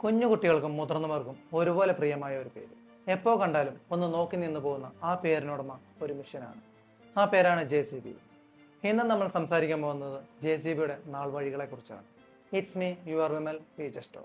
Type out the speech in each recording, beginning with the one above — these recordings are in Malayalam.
കുഞ്ഞു കുട്ടികൾക്കും മുതിർന്നവർക്കും ഒരുപോലെ പ്രിയമായ ഒരു പേര്. എപ്പോ കണ്ടാലും ഒന്ന് നോക്കി നിന്ന് പോകുന്ന ആ പേരിനോടമ ഒരു മിഷനാണ് ആ പേരാണ് ജെ സി ബി. ഇന്ന് നമ്മൾ സംസാരിക്കാൻ പോകുന്നത് ജെ സി ബിയുടെ നാൾ വഴികളെ കുറിച്ചാണ് it's me your Vimal P Justo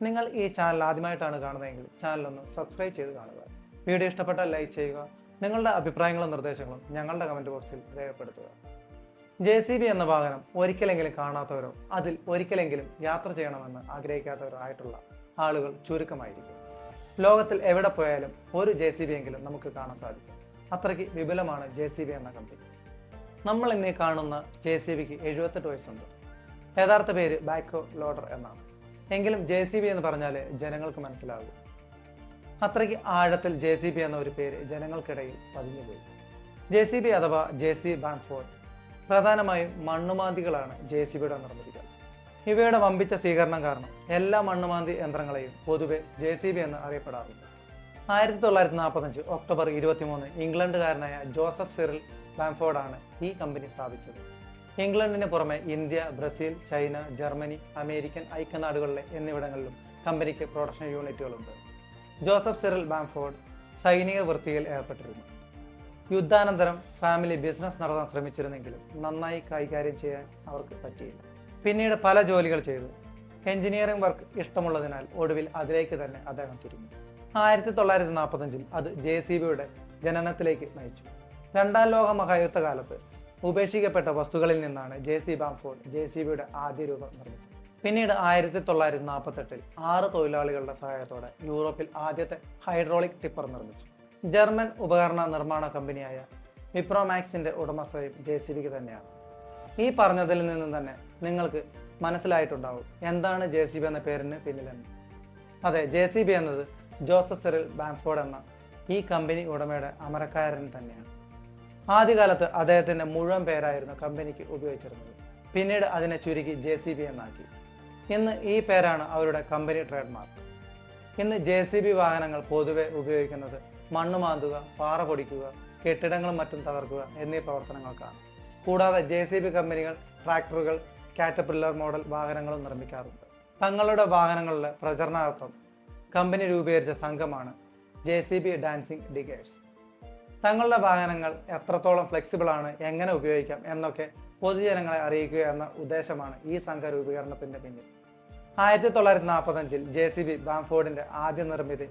നിങ്ങൾ ഈ ചാനൽ ആദ്യമായിട്ടാണ് കാണുന്നതെങ്കിൽ ചാനൽ ഒന്ന് സബ്സ്ക്രൈബ് ചെയ്ത് കാണുക. വീഡിയോ ഇഷ്ടപ്പെട്ടാൽ ലൈക്ക് ചെയ്യുക. നിങ്ങളുടെ അഭിപ്രായങ്ങളും നിർദ്ദേശങ്ങളും ഞങ്ങളുടെ കമന്റ് ബോക്സിൽ രേഖപ്പെടുത്തുക. ജെ സി ബി എന്ന വാഹനം ഒരിക്കലെങ്കിലും കാണാത്തവരോ അതിൽ ഒരിക്കലെങ്കിലും യാത്ര ചെയ്യണമെന്ന് ആഗ്രഹിക്കാത്തവരോ ആയിട്ടുള്ള ആളുകൾ ചുരുക്കമായിരിക്കും. ലോകത്തിൽ എവിടെ പോയാലും ഒരു ജെ സി ബി എങ്കിലും നമുക്ക് കാണാൻ സാധിക്കും. അത്രയ്ക്ക് വിപുലമാണ് ജെ സി ബി എന്ന കമ്പനി നമ്മൾ ഇന്നീ കാണുന്ന ജെ സി ബിക്ക് എഴുപത്തെട്ട് വയസ്സുണ്ട്. യഥാർത്ഥ പേര് ബാക്കോ ലോഡർ എന്നാണ്. എങ്കിലും ജെ സി ബി എന്ന് പറഞ്ഞാൽ ജനങ്ങൾക്ക് മനസ്സിലാകും. അത്രയ്ക്ക് ആഴത്തിൽ ജെ സി ബി എന്ന ഒരു പേര് ജനങ്ങൾക്കിടയിൽ പതിഞ്ഞുപോയി. ജെ സി ബി അഥവാ ജെ സി ബാൻഫോർഡ് പ്രധാനമായും മണ്ണുമാന്തികളാണ് ജെ സി ബിയുടെ നിർമ്മിതികൾ. ഇവയുടെ വമ്പിച്ച സ്വീകരണം കാരണം എല്ലാ മണ്ണുമാന്തി യന്ത്രങ്ങളെയും പൊതുവെ ജെ സി ബി എന്ന് അറിയപ്പെടാറുണ്ട്. ആയിരത്തി തൊള്ളായിരത്തി നാൽപ്പത്തഞ്ച് ഒക്ടോബർ ഇരുപത്തിമൂന്ന് ഇംഗ്ലണ്ടുകാരനായ ജോസഫ് സിറിൽ ബാംഫോർഡാണ് ഈ കമ്പനി സ്ഥാപിച്ചത്. ഇംഗ്ലണ്ടിന് പുറമെ India Brazil China Germany American ഐക്യനാടുകളിലെ എന്നിവിടങ്ങളിലും കമ്പനിക്ക് പ്രൊഡക്ഷൻ യൂണിറ്റുകളുണ്ട്. ജോസഫ് സിറിൽ ബാംഫോർഡ് സൈനിക വൃത്തിയിൽ ഏർപ്പെട്ടിരുന്നു. യുദ്ധാനന്തരം ഫാമിലി ബിസിനസ് നടത്താൻ ശ്രമിച്ചിരുന്നെങ്കിലും നന്നായി കൈകാര്യം ചെയ്യാൻ അവർക്ക് പറ്റിയില്ല. പിന്നീട് പല ജോലികൾ ചെയ്തു. എഞ്ചിനീയറിംഗ് വർക്ക് ഇഷ്ടമുള്ളതിനാൽ ഒടുവിൽ അതിലേക്ക് തന്നെ അദ്ദേഹം തിരിഞ്ഞു. ആയിരത്തി തൊള്ളായിരത്തി നാൽപ്പത്തഞ്ചിൽ അത് ജെ സി ബിയുടെ ജനനത്തിലേക്ക് നയിച്ചു. രണ്ടാം ലോക മഹായുദ്ധ കാലത്ത് ഉപേക്ഷിക്കപ്പെട്ട വസ്തുക്കളിൽ നിന്നാണ് J C Bamford J C ബിയുടെ ആദ്യ രൂപം നിർമ്മിച്ചത്. പിന്നീട് ആയിരത്തി തൊള്ളായിരത്തി നാൽപ്പത്തെട്ടിൽ ആറ് തൊഴിലാളികളുടെ സഹായത്തോടെ യൂറോപ്പിൽ ആദ്യത്തെ ഹൈഡ്രോളിക് ടിപ്പർ നിർമ്മിച്ചു. ജർമ്മൻ ഉപകരണ നിർമ്മാണ കമ്പനിയായ വിപ്രോമാക്സിന്റെ ഉടമസ്ഥതയും ജെ സി ബിക്ക് തന്നെയാണ്. ഈ പറഞ്ഞതിൽ നിന്നും തന്നെ നിങ്ങൾക്ക് മനസ്സിലായിട്ടുണ്ടാവും എന്താണ് ജെ സി ബി എന്ന പേരിന് പിന്നിലെന്ന്. അതെ ജെ സി ബി എന്നത് ജോസഫ് സെറിൽ ബാംഫോർഡ് എന്ന ഈ കമ്പനി ഉടമയുടെ അമരക്കാരൻ തന്നെയാണ്. ആദ്യകാലത്ത് അദ്ദേഹത്തിന്റെ മുഴുവൻ പേരായിരുന്നു കമ്പനിക്ക് ഉപയോഗിച്ചിരുന്നത്. പിന്നീട് അതിനെ ചുരുക്കി ജെ സി ബി എന്നാക്കി. ഇന്ന് ഈ പേരാണ് അവരുടെ കമ്പനി ട്രേഡ് മാർക്ക് ഇന്ന് ജെ സി ബി വാഹനങ്ങൾ പൊതുവെ ഉപയോഗിക്കുന്നത് മണ്ണ് മാന്തുക പാറ പൊടിക്കുക കെട്ടിടങ്ങളും മറ്റും തകർക്കുക എന്നീ പ്രവർത്തനങ്ങൾക്കാണ്. കൂടാതെ ജെ സി ബി കമ്പനികൾ ട്രാക്ടറുകൾ കാറ്റപ്പില്ലർ മോഡൽ വാഹനങ്ങളും നിർമ്മിക്കാറുണ്ട്. തങ്ങളുടെ വാഹനങ്ങളുടെ പ്രചരണാർത്ഥം കമ്പനി രൂപീകരിച്ച സംഘമാണ് J C B dancing diggers. തങ്ങളുടെ വാഹനങ്ങൾ എത്രത്തോളം ഫ്ലെക്സിബിൾ ആണ് എങ്ങനെ ഉപയോഗിക്കാം എന്നൊക്കെ പൊതുജനങ്ങളെ അറിയിക്കുക എന്ന ഉദ്ദേശമാണ് ഈ സംഘ രൂപീകരണത്തിന്റെ പിന്നിൽ. ആയിരത്തി തൊള്ളായിരത്തി നാൽപ്പത്തഞ്ചിൽ ജെ സി ബി ബാംഫോർഡിന്റെ ആദ്യ നിർമ്മിതി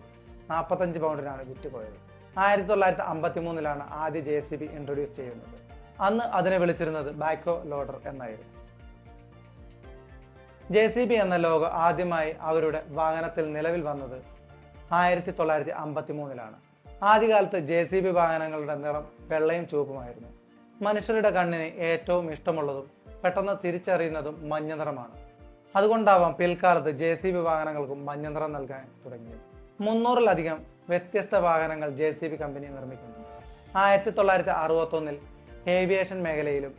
നാൽപ്പത്തഞ്ച് പൗണ്ടിനാണ് വിറ്റുപോയത്. ആയിരത്തി തൊള്ളായിരത്തി അമ്പത്തി മൂന്നിലാണ് ആദ്യ ജെ സി ബി ഇൻട്രൊഡ്യൂസ് ചെയ്യുന്നത്. അന്ന് അതിനെ വിളിച്ചിരുന്നത് ബാക്കോ ലോഡർ എന്നായിരുന്നു. ജെ സി ബി എന്ന ലോഗോ ആദ്യമായി അവരുടെ വാഹനത്തിൽ നിലവിൽ വന്നത് ആയിരത്തി തൊള്ളായിരത്തി അമ്പത്തി മൂന്നിലാണ് ആദ്യകാലത്ത് ജെ സി ബി വാഹനങ്ങളുടെ നിറം വെള്ളയും ചുവപ്പുമായിരുന്നു. മനുഷ്യരുടെ കണ്ണിന് ഏറ്റവും ഇഷ്ടമുള്ളതും പെട്ടെന്ന് തിരിച്ചറിയുന്നതും മഞ്ഞ നിറമാണ്. അതുകൊണ്ടാവാം പിൽക്കാലത്ത് ജെ സി ബി വാഹനങ്ങൾക്കും മഞ്ഞനിറം നൽകാൻ തുടങ്ങിയത്. മുന്നൂറിലധികം വ്യത്യസ്ത വാഹനങ്ങൾ ജെ സി ബി കമ്പനി നിർമ്മിക്കുന്നു. ആയിരത്തി തൊള്ളായിരത്തി അറുപത്തൊന്നിൽ ഏവിയേഷൻ മേഖലയിലും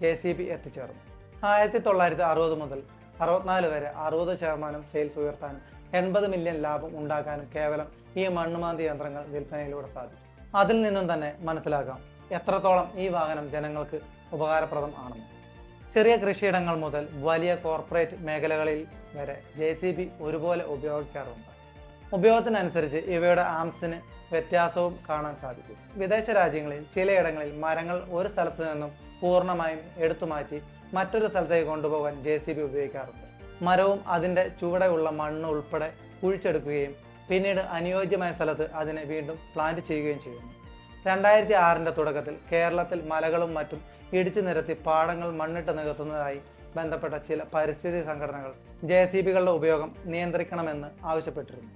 ജെ സി ബി എത്തിച്ചേർന്നു. ആയിരത്തി തൊള്ളായിരത്തി അറുപത് മുതൽ അറുപത്തിനാല് വരെ അറുപത് ശതമാനം സെയിൽസ് ഉയർത്താനും എൺപത് മില്യൺ ലാഭം ഉണ്ടാക്കാനും കേവലം ഈ മണ്ണുമാന്തി യന്ത്രങ്ങൾ വിൽപ്പനയിലൂടെ സാധിച്ചു. അതിൽ നിന്നും തന്നെ മനസ്സിലാക്കാം എത്രത്തോളം ഈ വാഹനം ജനങ്ങൾക്ക് ഉപകാരപ്രദം ആണെന്ന്. ചെറിയ കൃഷിയിടങ്ങൾ മുതൽ വലിയ കോർപ്പറേറ്റ് മേഖലകളിൽ വരെ ജെ സി ബി ഒരുപോലെ ഉപയോഗിക്കാറുണ്ട്. ഉപയോഗത്തിനനുസരിച്ച് ഇവയുടെ ആംസിന് വ്യത്യാസവും കാണാൻ സാധിക്കും. വിദേശ രാജ്യങ്ങളിൽ ചിലയിടങ്ങളിൽ മരങ്ങൾ ഒരു സ്ഥലത്തു നിന്നും പൂർണമായും എടുത്തു മാറ്റി മറ്റൊരു സ്ഥലത്തേക്ക് കൊണ്ടുപോകാൻ ജെ സി ബി ഉപയോഗിക്കാറുണ്ട്. മരവും അതിന്റെ ചുവടെയുള്ള മണ്ണ് ഉൾപ്പെടെ കുഴിച്ചെടുക്കുകയും പിന്നീട് അനുയോജ്യമായ സ്ഥലത്ത് അതിനെ വീണ്ടും പ്ലാന്റ് ചെയ്യുകയും ചെയ്യുന്നു. രണ്ടായിരത്തി ആറിന്റെ തുടക്കത്തിൽ കേരളത്തിൽ മലകളും മറ്റും ഇടിച്ചു നിരത്തി പാടങ്ങൾ മണ്ണിട്ട് നികത്തുന്നതായി ബന്ധപ്പെട്ട ചില പരിസ്ഥിതി സംഘടനകൾ ജെ സി ബികളുടെ ഉപയോഗം നിയന്ത്രിക്കണമെന്ന് ആവശ്യപ്പെട്ടിരുന്നു.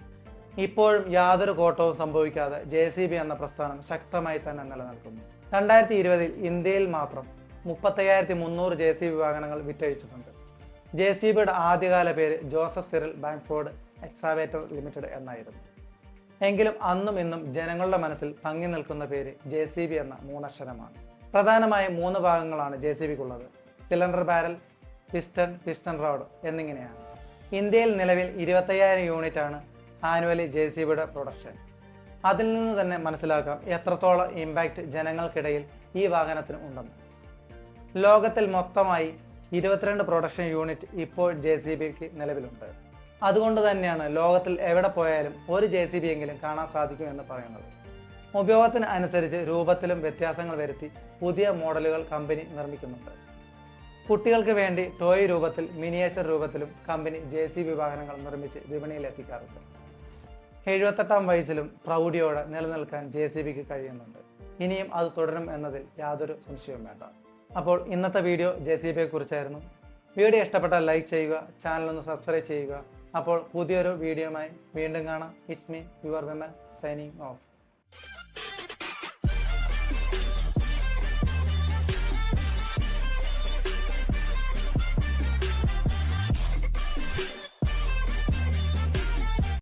ഇപ്പോഴും യാതൊരു കോട്ടവും സംഭവിക്കാതെ ജെ സി ബി എന്ന പ്രസ്ഥാനം ശക്തമായി തന്നെ നിലനിൽക്കുന്നു. രണ്ടായിരത്തി ഇരുപതിൽ ഇന്ത്യയിൽ മാത്രം മുപ്പത്തയ്യായിരത്തി മുന്നൂറ് ജെ സി ബി വാഹനങ്ങൾ വിറ്റഴിച്ചിട്ടുണ്ട്. ജെ സി ബിയുടെ ആദ്യകാല പേര് Joseph Cyril Bamford excavator limited എന്നായിരുന്നു. എങ്കിലും അന്നും ഇന്നും ജനങ്ങളുടെ മനസ്സിൽ തങ്ങി നിൽക്കുന്ന പേര് ജെ സി ബി എന്ന മൂന്നക്ഷരമാണ്. പ്രധാനമായും മൂന്ന് ഭാഗങ്ങളാണ് J C ബിക്കുള്ളത്. Cylinder barrel piston piston rod എന്നിങ്ങനെയാണ്. ഇന്ത്യയിൽ നിലവിൽ ഇരുപത്തയ്യായിരം യൂണിറ്റ് ആണ് ആനുവലി ജെ സി ബിയുടെ പ്രൊഡക്ഷൻ. അതിൽ നിന്ന് തന്നെ മനസ്സിലാക്കാം എത്രത്തോളം ഇമ്പാക്റ്റ് ജനങ്ങൾക്കിടയിൽ ഈ വാഹനത്തിന് ഉണ്ടെന്ന്. ലോകത്തിൽ മൊത്തമായി ഇരുപത്തിരണ്ട് പ്രൊഡക്ഷൻ യൂണിറ്റ് ഇപ്പോൾ ജെ സി ബിക്ക് നിലവിലുണ്ട്. അതുകൊണ്ട് തന്നെയാണ് ലോകത്തിൽ എവിടെ പോയാലും ഒരു ജെ സി ബി എങ്കിലും കാണാൻ സാധിക്കും എന്ന് പറയുന്നത്. ഉപയോഗത്തിന് അനുസരിച്ച് രൂപത്തിലും വ്യത്യാസങ്ങൾ വരുത്തി പുതിയ മോഡലുകൾ കമ്പനി നിർമ്മിക്കുന്നുണ്ട്. കുട്ടികൾക്ക് വേണ്ടി ടോയ് രൂപത്തിൽ മിനിയേച്ചർ രൂപത്തിലും കമ്പനി ജെ സി ബി വാഹനങ്ങൾ നിർമ്മിച്ച് വിപണിയിൽ എത്തിക്കാറുണ്ട്. എഴുപത്തെട്ടാം വയസ്സിലും പ്രൗഢിയോടെ നിലനിൽക്കാൻ ജെ സി ബിക്ക് കഴിയുന്നുണ്ട്. ഇനിയും അത് തുടരും എന്നതിൽ യാതൊരു സംശയവും വേണ്ട. അപ്പോൾ ഇന്നത്തെ വീഡിയോ ജെ സി ബിയെ കുറിച്ചായിരുന്നു വീഡിയോ ഇഷ്ടപ്പെട്ടാൽ ലൈക്ക് ചെയ്യുക ചാനൽ ഒന്ന് സബ്സ്ക്രൈബ് ചെയ്യുക. അപ്പോൾ പുതിയൊരു വീഡിയോയുമായി വീണ്ടും കാണാം. It's me your Vimal signing off